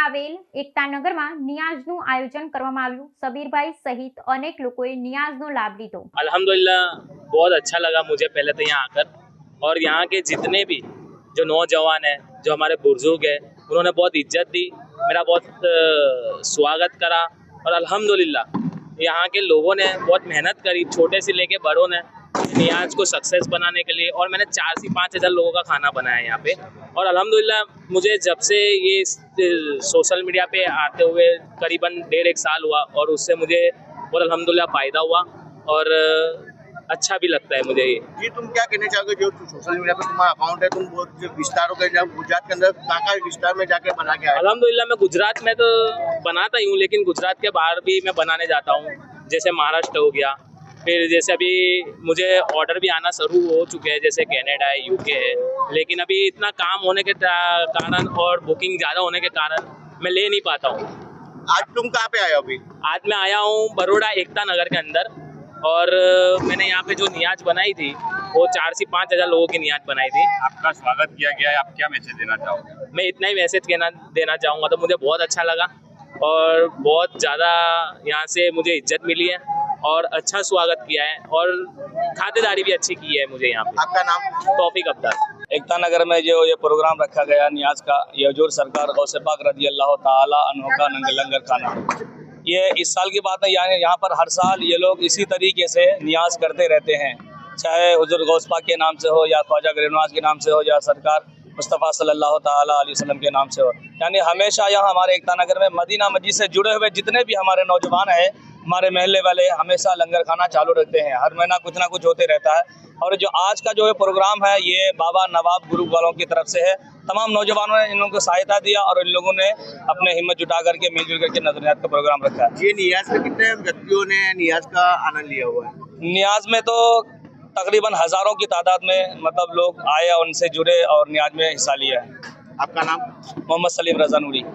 આવેલ એકતાનગરમાં નિયાઝનું આયોજન કરવામાં આવ્યું સબીરભાઈ સહિત અનેક લોકોએ નિયાઝનો લાભ લીધો अल्हम्दुलिल्लाह बहुत अच्छा लगा मुझे पहले तो यहाँ आकर और यहाँ के जितने भी जो नौजवान हैं जो हमारे बुजुर्ग हैं उन्होंने बहुत इज्जत दी मेरा बहुत अ, स्वागत करा और अल्हम्दुलिल्लाह यहाँ के लोगों ने बहुत मेहनत करी छोटे से लेके बड़ों ने नियाज को सक्सेस बनाने के लिए और मैंने चार से पाँच हज़ार लोगों का खाना बनाया यहाँ पे और अल्हम्दुलिल्लाह मुझे जब से ये सोशल मीडिया पे आते हुए करीबन डेढ़ एक साल हुआ और उससे मुझे बहुत अल्हम्दुलिल्लाह फ़ायदा हुआ और अच्छा भी लगता है मुझे ये। जी तुम क्या कहना चाहोगे जो सोशल मीडिया पे तुम्हारा अकाउंट है? तुम बहुत विस्तारों के जब गुजरात के अंदर काका विस्तार में जाके बना के आए। अल्हम्दुलिल्लाह मैं गुजरात में तो बनाता ही हूँ लेकिन गुजरात के बाहर भी मैं बनाने जाता हूँ। जैसे महाराष्ट्र हो गया फिर जैसे अभी मुझे ऑर्डर भी आना शुरू हो चुके हैं जैसे कनाडा है यूके है लेकिन अभी इतना काम होने के कारण और बुकिंग ज़्यादा होने के कारण मैं ले नहीं पाता हूँ। आज तुम कहाँ पे आए हो अभी? आज मैं आया हूँ बड़ोड़ा एकता नगर के अंदर और मैंने यहाँ पे जो नियाज बनाई थी वो चार से पाँच हज़ार लोगों की नियाज बनाई थी। आपका स्वागत किया गया है आप क्या मैसेज देना चाहोगे? मैं इतना ही मैसेज कहना देना चाहूँगा तो मुझे बहुत अच्छा लगा और बहुत ज़्यादा यहाँ से मुझे इज़्ज़त मिली है। और अच्छा स्वागत किया है और खातेदारी भी अच्छी की है मुझे यहाँ पे। आपका नाम? तौफीक अब्दार एकता नगर में जो ये प्रोग्राम रखा गया न्याज का ये हजूर सरकार गौसे पाक रज़ी अल्लाह अन्हो का नंग लंगर खाना। ये इस साल की बात है यहाँ यहाँ पर हर साल ये लोग इसी तरीके से न्याज करते रहते हैं। चाहे हजूर गौस पाक के नाम से हो या ख्वाजा गरीबनवाज के नाम से हो या सरकार मुस्तफ़ा सल्लल्लाहु अलैहि वसल्लम के नाम से हो। यानी हमेशा यहाँ हमारे एकता नगर में मदीना मस्जिद से जुड़े हुए जितने भी हमारे नौजवान हैं हमारे महल्ले वाले हमेशा लंगर खाना चालू रखते हैं। हर महीना कुछ ना कुछ होते रहता है। और जो आज का जो ये प्रोग्राम है ये बाबा नवाब ग्रुप वालों की तरफ़ से है। तमाम नौजवानों ने इन लोगों को सहायता दिया और इन लोगों ने अपने हिम्मत जुटा करके मिलजुल करके नजरियात का प्रोग्राम रखा है। ये नियाज में कितने व्यक्तियों ने नियाज का आनंद लिया हुआ है? नियाज में तो तकरीबन हज़ारों की तादाद में मतलब लोग आए और उनसे जुड़े और नियाज में हिस्सा लिया है। आपका नाम? मोहम्मद सलीम रजा नूरी